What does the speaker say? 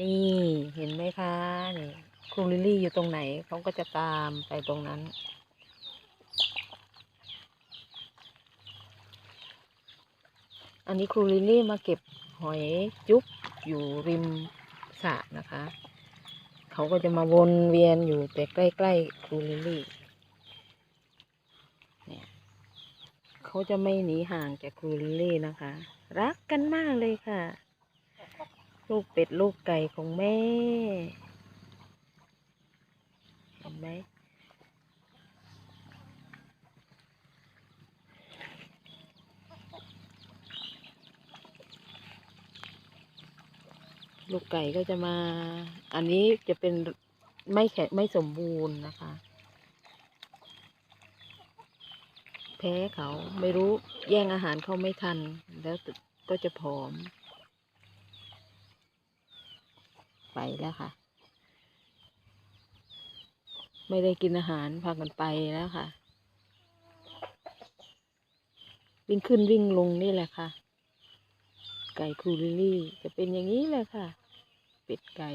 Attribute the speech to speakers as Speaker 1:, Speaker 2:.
Speaker 1: นี่เห็นไหมคะนี่ครูลิลลี่อยู่ตรงไหนเขาก็จะตามไปตรงนั้น อันนี้ครูลิลลี่มาเก็บหอยจุ๊บอยู่ริมสระนะคะ เขาก็จะมาวนเวียนอยู่แต่ใกล้ๆครูลิลลี่เนี่ยเขาจะไม่หนีห่างจากครูลิลลี่นะคะ รักกันมากเลยค่ะ ลูกเป็ดลูกไก่ของแม่ เห็นไหมลูกไก่ก็จะมา อันนี้จะเป็นไม่แข็งไม่สมบูรณ์นะคะ แพ้เขาไม่รู้แย่งอาหารเขาไม่ทัน แล้วก็จะผอม ไปแล้วค่ะ ไม่ได้กินอาหารพากันไปแล้วค่ะ วิ่งขึ้นวิ่งลงนี่แหละค่ะ ไก่ครูลิลลี่จะเป็นอย่างนี้เลยค่ะ เป็ดไก่